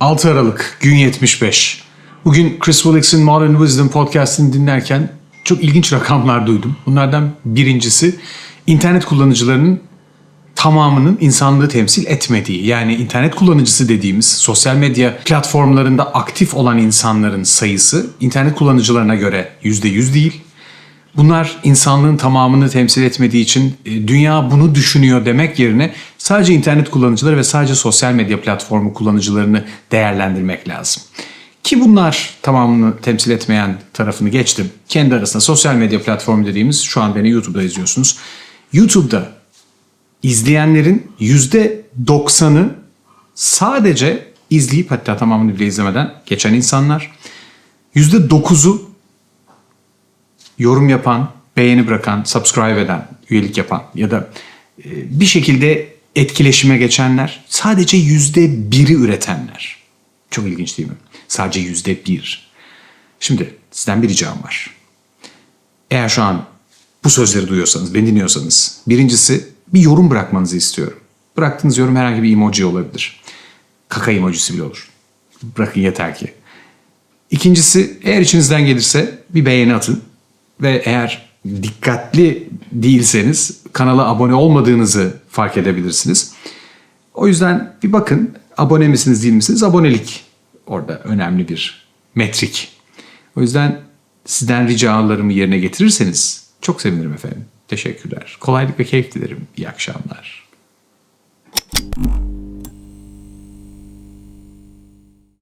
6 Aralık gün 75. Bugün Chris Willicks'in Modern Wisdom podcastini dinlerken çok ilginç rakamlar duydum. Bunlardan birincisi internet kullanıcılarının tamamının insanlığı temsil etmediği. Yani internet kullanıcısı dediğimiz sosyal medya platformlarında aktif olan insanların sayısı internet kullanıcılarına göre %100 değil. Bunlar insanlığın tamamını temsil etmediği için e, dünya bunu düşünüyor demek yerine sadece internet kullanıcıları ve sadece sosyal medya platformu kullanıcılarını değerlendirmek lazım. Ki bunlar tamamını temsil etmeyen tarafını geçtim. Kendi arasında sosyal medya platformu dediğimiz şu an beni YouTube'da izliyorsunuz. YouTube'da izleyenlerin %90'ı sadece izleyip hatta tamamını bile izlemeden geçen insanlar. %9'u yorum yapan, beğeni bırakan, subscribe eden, üyelik yapan ya da e, bir şekilde etkileşime geçenler sadece yüzde biri üretenler. Çok ilginç değil mi? Sadece yüzde bir. Şimdi sizden bir ricam var. Eğer şu an bu sözleri duyuyorsanız, beni dinliyorsanız birincisi bir yorum bırakmanızı istiyorum. Bıraktığınız yorum herhangi bir emoji olabilir. Kaka emojisi bile olur. Bırakın yeter ki. İkincisi eğer içinizden gelirse bir beğeni atın. Ve eğer dikkatli değilseniz kanala abone olmadığınızı fark edebilirsiniz. O yüzden bir bakın abone misiniz değil misiniz? Abonelik orada önemli bir metrik. O yüzden sizden ricalarımı yerine getirirseniz çok sevinirim efendim. Teşekkürler. Kolaylık ve keyif dilerim. İyi akşamlar.